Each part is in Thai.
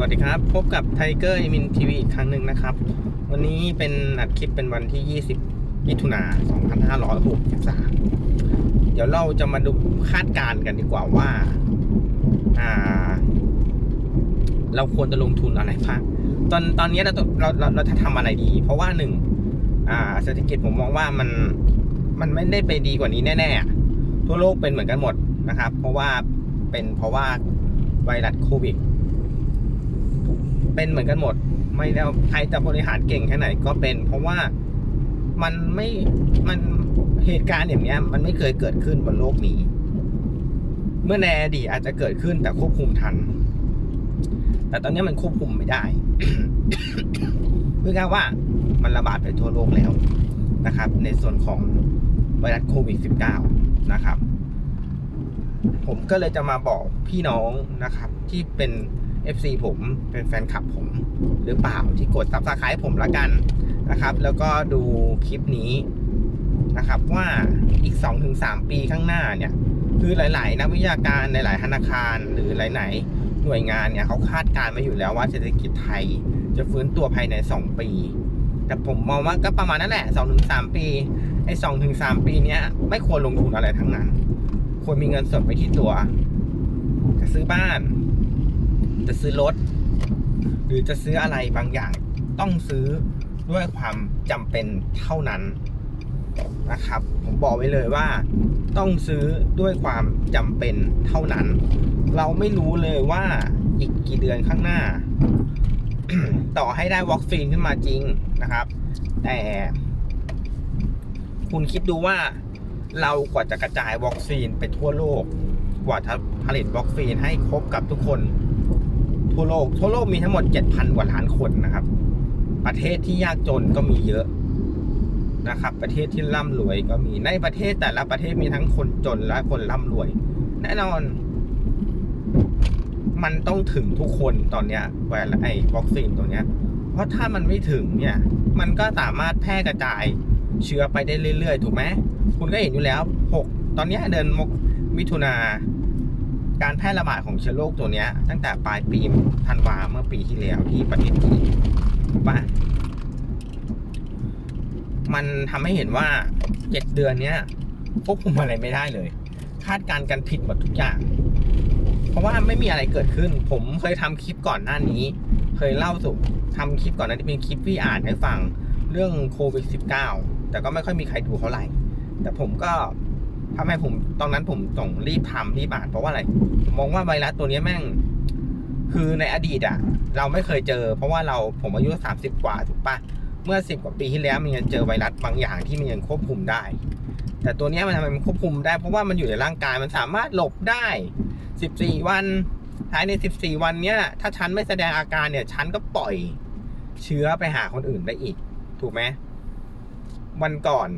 วัสดีครับ พบกับไทเกอร์มินทีวีอีกครั้งหนึ่งนะครับ วันนี้เป็นอัดคลิปเป็นวันที่ 20มิถุนา2563 เดี๋ยวเราจะมาดูคาดการณ์กันดีกว่าว่า อ่า เราควรจะลงทุนอะไรบ้างตอนตอนนี้เราเราเราเราจะทำอะไรดี เพราะว่าหนึ่งอ่าเศรษฐกิจผมมองว่ามันมันไม่ได้ไปดีกว่านี้แน่ๆทั่วโลกเป็นเหมือนกันหมดนะครับ เพราะว่าเป็นเพราะว่าไวรัสโควิด เป็นเหมือนกันหมด ไม่ได้ใครจะบริหารเก่งแค่ไหนก็เป็น เพราะว่ามันไม่มันเหตุการณ์อย่างเนี้ย มันไม่เคยเกิดขึ้นบนโลกนี้ เมื่อในอดีตอาจจะเกิดขึ้นแต่ควบคุมทัน แต่ตอนนี้มันควบคุมไม่ได้เพื่อว่ามันระบาดไปทั่วโลกแล้วนะครับ ในส่วนของไวรัสโควิด -19 นะครับ ผมก็เลยจะมาบอกพี่น้องนะครับ ที่เป็น FC ผมเป็นแฟนคลับผมหรือเปล่าที่กด subscribe ผมละกันนะครับ แล้วก็ดูคลิปนี้นะครับว่าอีก 2-3 ปีข้างหน้าเนี่ย คือหลาย ๆ นักวิทยาการหลาย ๆ ธนาคารหรือหลาย ๆ หน่วยงานเนี่ยเขาคาดการณ์มาอยู่แล้วว่าเศรษฐกิจไทยจะฟื้นตัวภายใน 2 ปี แต่ผมมองว่าก็ประมาณนั้นแหละ 2-3 ปีไอ้2-3 ปีเนี้ยไม่ควรลงทุนอะไรทั้งนั้น ควรมีเงินสดไปที่ตัวจะซื้อบ้าน จะซื้อรถ หรือจะซื้ออะไรบางอย่างต้องซื้อด้วยความจำเป็นเท่านั้นนะครับ ผมบอกไว้เลยว่า ต้องซื้อด้วยความจำเป็นเท่านั้น เราไม่รู้เลยว่าอีกกี่เดือนข้างหน้า ต่อให้ได้วัคซีนขึ้นมาจริงนะครับ แต่คุณคิดดูว่าเรากว่าจะกระจายวัคซีนไปทั่วโลก กว่าจะผลิตวัคซีนให้ครบกับทุกคน ทั่วโลก ทั่วโลกมีทั้งหมด 7,000 กว่าล้านคนนะครับ ประเทศที่ยากจนก็มีเยอะนะครับ ประเทศที่ร่ำรวยก็มีในประเทศแต่ละประเทศมีทั้งคนจนและคนร่ำรวย แน่นอน มันต้องถึงทุกคนตอนเนี้ยแวลไอ้วัคซีนตัวเนี้ย เพราะถ้ามันไม่ถึงเนี่ย มันก็สามารถแพร่กระจายเชื้อไปได้เรื่อยๆ ถูกไหมคุณก็เห็นอยู่แล้ว6ตอนเนี้ยเดือนมกมิถุนา การแพร่ระบาดของเชื้อโรคตัวเนี้ย ตั้งแต่ปลายปีธันวาเมื่อปีที่แล้วที่ประเทศจีนถูกปะมันทำให้เห็นว่าเจ็ดเดือนเนี้ยควบคุมอะไรไม่ได้เลย คาดการณ์กันผิดหมดทุกอย่าง เพราะว่าไม่มีอะไรเกิดขึ้น ผมเคยทำคลิปก่อนหน้านี้ เคยเล่าสู่ทำคลิปก่อนหน้านี้เป็นคลิปที่อ่านให้ฟังเรื่องโควิด -19 แต่ก็ไม่ค่อยมีใครดูเท่าไหร่ แต่ผมก็ ทำให้ผมตอนนั้นผมต้องรีบทำรีบอ่านเพราะว่าอะไรมองว่าไวรัสตัวนี้แม่ง คือในอดีตอะเราไม่เคยเจอ เพราะว่าเราผมอายุสามสิบกว่าถูกปะเมื่อสิบกว่าปีที่แล้วมันยังเจอไวรัสบางอย่างที่มันยังควบคุมได้ แต่ตัวนี้มันทำไมมันควบคุมได้ เพราะว่ามันอยู่ในร่างกายมันสามารถหลบได้สิบสี่วันภายในสิบสี่วันเนี้ย ถ้าฉันไม่แสดงอาการเนี่ย ฉันก็ปล่อยเชื้อไปหาคนอื่นได้อีก ถูกไหม วันก่อน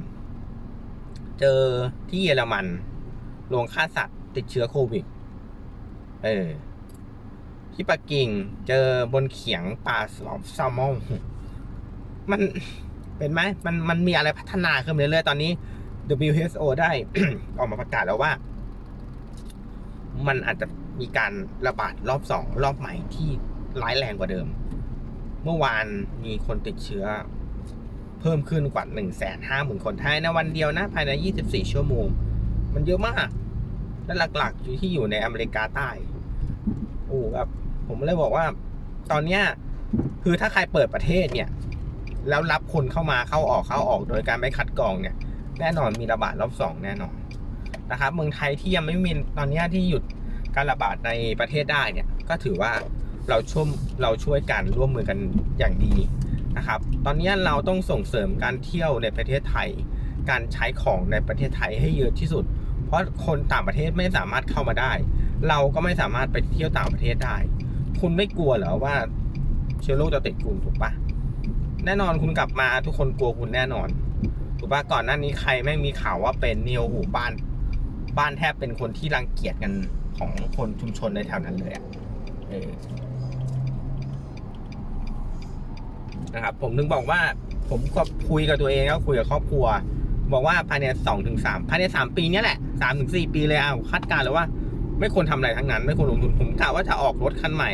เจอที่เยอรมันโรงฆ่าสัตว์ติดเชื้อโควิด เออ ที่ปักกิ่งเจอบนเขียงปลาสลอมแซลมอนมันเป็นไหมมันมันมีอะไรพัฒนาขึ้นเรื่อยๆตอนนี้ WHO ได้ ออกมาประกาศแล้วว่า มันอาจจะมีการระบาดรอบสองรอบใหม่ที่ร้ายแรงกว่าเดิม เมื่อวานมีคนติดเชื้อ เพิ่มขึ้นกว่า1นึ่งแสนห้าหมื่นคนภายในวันเดียวนะ ภายใน 24 ชั่วโมง มันเยอะมาก และหลักๆ อยู่ที่อยู่ในอเมริกาใต้ โอ้ครับผมเลยบอกว่า ตอนเนี้ยคือถ้าใครเปิดประเทศเนี่ย แล้วรับคนเข้ามาเข้าออกเข้าออกโดยการไม่คัดกรองเนี่ย แน่นอนมีระบาดรอบสองแน่นอนนะครับ เมืองไทยที่ยังไม่มีตอนนี้ที่หยุดการระบาดในประเทศได้เนี่ย ก็ถือว่าเราช่วยเราช่วยกันร่วมมือกันอย่างดี นะครับ ตอนนี้เราต้องส่งเสริมการเที่ยวในประเทศไทย การใช้ของในประเทศไทยให้เยอะที่สุด เพราะคนต่างประเทศไม่สามารถเข้ามาได้ เราก็ไม่สามารถไปเที่ยวต่างประเทศได้ คุณไม่กลัวเหรอว่าเชื้อโรคจะติดคุณถูกปะแน่นอนคุณกลับมาทุกคนกลัวคุณแน่นอน ถูกปะก่อนหน้านี้ใครแม่งมีข่าวว่าเป็นเนียโอ้โหบ้านบ้านแทบเป็นคนที่รังเกียจกันของคนชุมชนในแถวนั้นเลยอะเออ นะครับผมถึงบอกว่าผมก็คุยกับตัวเองแล้วคุยกับครอบครัว บอกว่าภายในสองถึงสามภายในสามปีนี้แหละสามถึงสี่ปีเลยเอะคาดการณ์เลยว่า ไม่ควรทำอะไรทั้งนั้น ไม่ควรลงทุนผมกะว่าจะออกรถคันใหม่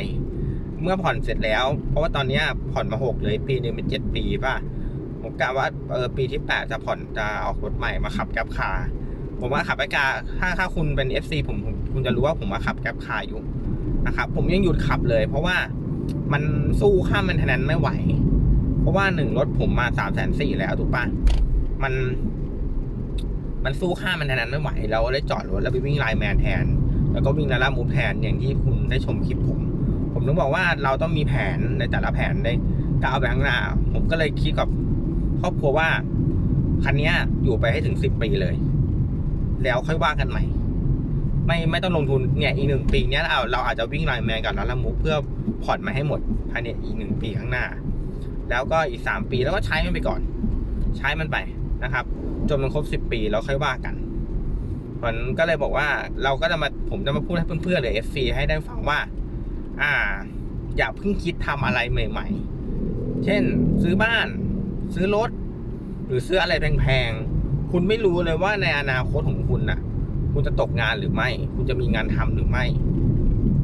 เมื่อผ่อนเสร็จแล้ว เพราะว่าตอนนี้ผ่อนมาหกเลยปีหนึ่งเป็นเจ็ดปีป่ะผมกะว่าเออปีที่แปดจะผ่อนจะออกรถใหม่มาขับแก๊ปคาร์ผมว่าขับแก๊ปคาร์ถ้าถ้าคุณเป็น FC ผมผมคุณจะรู้ว่าผมมาขับแก๊ปคาร์อยู่นะครับผมยังหยุดขับเลย เพราะว่ามันสู้ค่ามันทนนไม่ไหว ราะว่าหนึ่งรถผมมาสามแสนสี่แล้วถูกปะมัน มันสู้ค่ามันทนนไม่ไหวเราเลยจอดรถแล้วไปวิ่งไลน์แมนแทน แล้วก็วิ่งลาล่ามูแทนอย่างที่คุณได้ชมคลิปผม ผมต้องบอกว่าเราต้องมีแผนในแต่ละแผนในก้าวไปข้างหน้า ผมก็เลยคิดกับครอบครัวว่าคันนี้อยู่ไปให้ถึงสิบปีเลย แล้วค่อยว่ากันใหม่ ไม่ไม่ต้องลงทุนเนี่ยอีกหนึ่งปีเนี้ยเราเราอาจจะวิ่งไลน์แมนกับลาล่ามูฟเพื่อผ่อนมาให้หมดภายในอีกหนึ่งปีข้างหน้า แล้วก็อีกสามปีแล้วก็ใช้มันไปก่อน ใช้มันไปนะครับ จนมันครบสิบปีแล้วค่อยว่ากันผมก็เลยบอกว่าเราก็จะมาผมจะมาพูดให้เพื่อนๆหรือ FC ให้ได้ฟังว่า อ่า อย่าเพิ่งคิดทำอะไรใหม่ ๆ เช่น ซื้อบ้าน ซื้อรถ หรือซื้ออะไรแพงๆคุณไม่รู้เลยว่าในอนาคตของคุณน่ะ คุณจะตกงานหรือไม่ คุณจะมีงานทำหรือไม่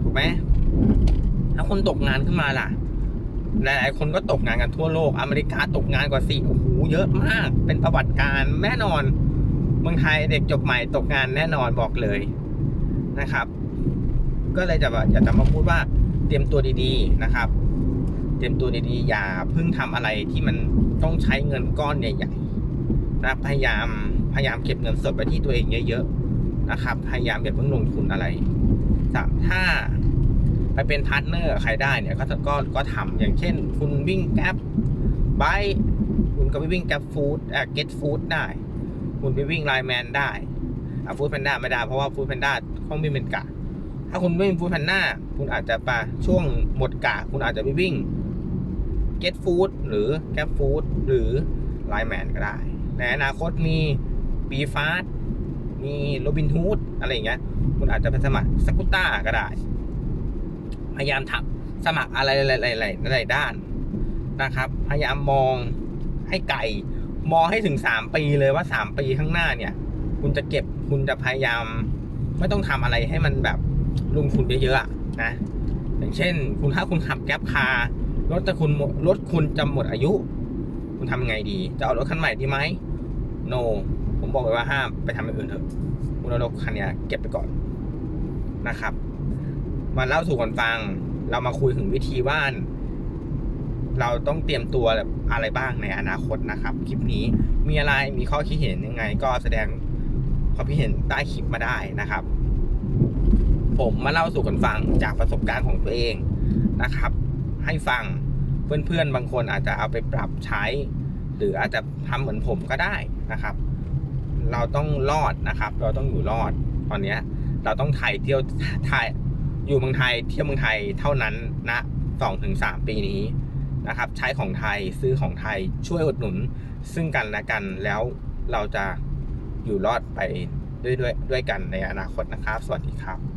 ถูกไหมถ้าคุณตกงานขึ้นมาล่ะ หลายๆ คนก็ตกงานกันทั่วโลก อเมริกาตกงานกว่าสี่โอ้โหเยอะมาก เป็นประวัติการแน่นอน เมืองไทยเด็กจบใหม่ตกงานแน่นอนบอกเลยนะครับ ก็เลยจะแบบอยากจะมาพูดว่าเตรียมตัวดีๆนะครับ เตรียมตัวดีๆ อย่าเพิ่งทำอะไรที่มันต้องใช้เงินก้อนใหญ่ๆนะพยายามพยายามเก็บเงินสดไว้ที่ตัวเองเยอะๆนะครับ พยายามอย่าเพิ่งลงทุนอะไรถ้า ไปเป็นพาร์ทเนอร์ใครได้เนี่ยก็ก็ก็ทำอย่างเช่น คุณวิ่งแก๊ปไบคุณก็ไปวิ่งแก๊ปฟู้ดอะเก็ตฟู้ดได้ คุณไปวิ่งไลแมนได้อะฟู้ดแพนด้าไม่ได้เพราะว่าฟู้ดแพนด้าต้องวิ่งเป็นกะ ถ้าคุณไม่มีฟู้ดแพนด้าคุณอาจจะไปช่วงหมดกะ คุณอาจจะไปวิ่ง Get Food หรือ g a p Food หรือ Line Man ก็ได้ในอนาคตมีปีฟาสมีโรบินฮูดอะไรอย่างเงี้ย คุณอาจจะไปสมัครสกุต้าก็ได้ พยายามทำสมัครอะไรหลายๆหลายๆด้านนะครับ พยายามมองให้ไกลมองให้ถึงสามปีเลยว่าสามปีข้างหน้าเนี่ย คุณจะเก็บคุณจะพยายาม ไม่ต้องทำอะไรให้มันแบบลงทุนเยอะๆนะอย่างเช่น คุณถ้าคุณขับแก๊ปคาร์รถจะคุณรถคุณจะหมดอายุ คุณทำยังไงดี จะเอารถคันใหม่ดีไหมโ no ผมบอกเลยว่าห้ามไปทำอย่างอื่นเถอะคุณเอารถคันนี้เก็บไปก่อนนะครับ มาเล่าสู่กันฟัง เรามาคุยถึงวิธีว่าเราต้องเตรียมตัวอะไรบ้างในอนาคตนะครับ คลิปนี้มีอะไรมีข้อคิดเห็นยังไง ก็แสดงความคิดเห็นใต้คลิปมาได้นะครับ ผมมาเล่าสู่กันฟังจากประสบการณ์ของตัวเองนะครับ ให้ฟังเพื่อนๆบางคนอาจจะเอาไปปรับใช้ หรืออาจจะทำเหมือนผมก็ได้นะครับ เราต้องรอดนะครับ เราต้องอยู่รอดตอนเนี้ยเราต้องไทยเที่ยวไทย อยู่เมืองไทยเที่ยวเมืองไทยเท่านั้นนะสองถึงสามปีนี้นะครับ ใช้ของไทยซื้อของไทยช่วยอุดหนุน ซึ่งกันและกันแล้วเราจะอยู่รอดไปด้วยด้วยด้วยกันในอนาคตนะครับ สวัสดีครับ